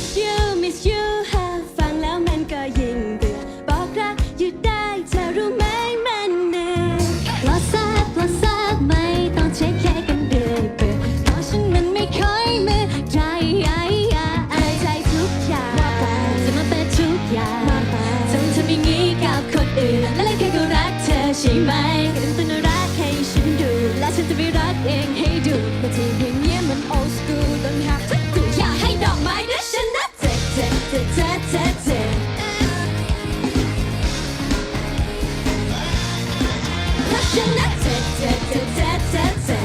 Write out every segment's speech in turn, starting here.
miss you miss you าฟังแล้วมันก็ยิ่งเบื่อบอกรักอยู่ได้เธอรู้ไหมมันเอยรอสักรอสักไมต้องเช็คแค่กันเดือยเบื่อเพฉันมันไม่ค่อยมือใจใจทุกอย่างจะมาเป็นทุกอย่างทำทำอย่งี้กับคนอื่น และแค่ก็รักเธอใช่ไหมก็ต้อรักให้ฉันดู และฉันจะไปรักเองให้ดูไม่ใช่เพียง ฉันนะเจ๊เจ๊เจ๊เจ๊เจ๊เจ๊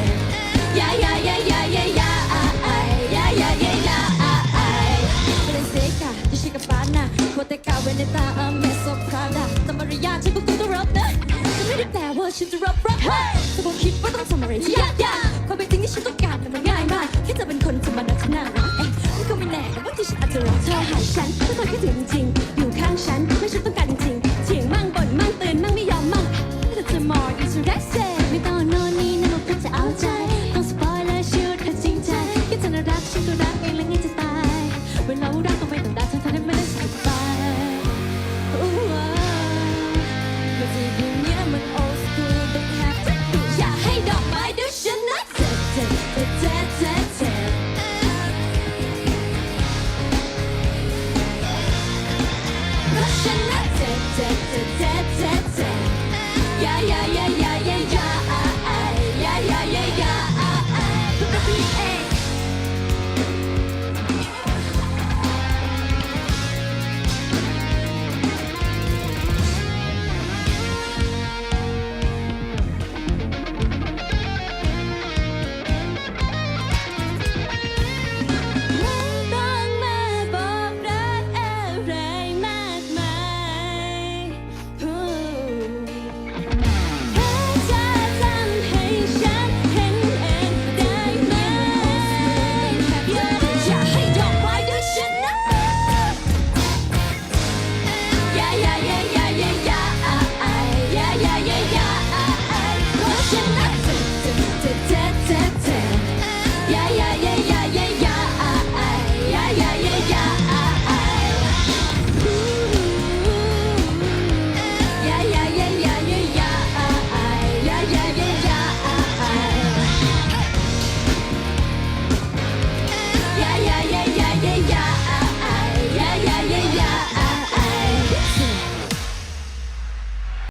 Yeah yeah yeah yeah yeah yeah ah, ah, yeah yeah yeah yeah ah, ah. Balenciaga ดิฉันกับปานะโคเตกาเวเนตาอเมโซพราดาแต่มารยาทฉันก็ต้องรับนะจะไม่ได้แปลว่าฉันจะรับรับแต่ผมคิดว่าต้องทำอะไรที่ยากยากความเป็นจริงที่ฉันต้องการมันง่ายมากแค่จะเป็นคนธรรมดาที่น่ารักเอ๊ะนี่ก็ไม่แน่ว่าที่ฉันอาจจะรอเธอหายฉันถ้าเธอคิดถึงจริง อมองอีสุดแรกเซไม่ต้องโน่นนี่นั่นมันจะเอาใจต้องสปอยและเชื่อเธอจริงใจแค่เธอน่ารักฉันก็รักเองและไงจะตาย เวลารักก็ไม่ต้องด่าเธอเท่านั้นไม่ได้สบายไม่ใช่เพลงเนี้ยมัน old school don't have to do อยากให้ดอกไม้ด้วยฉันนะเจ๊เจ๊เจ๊เ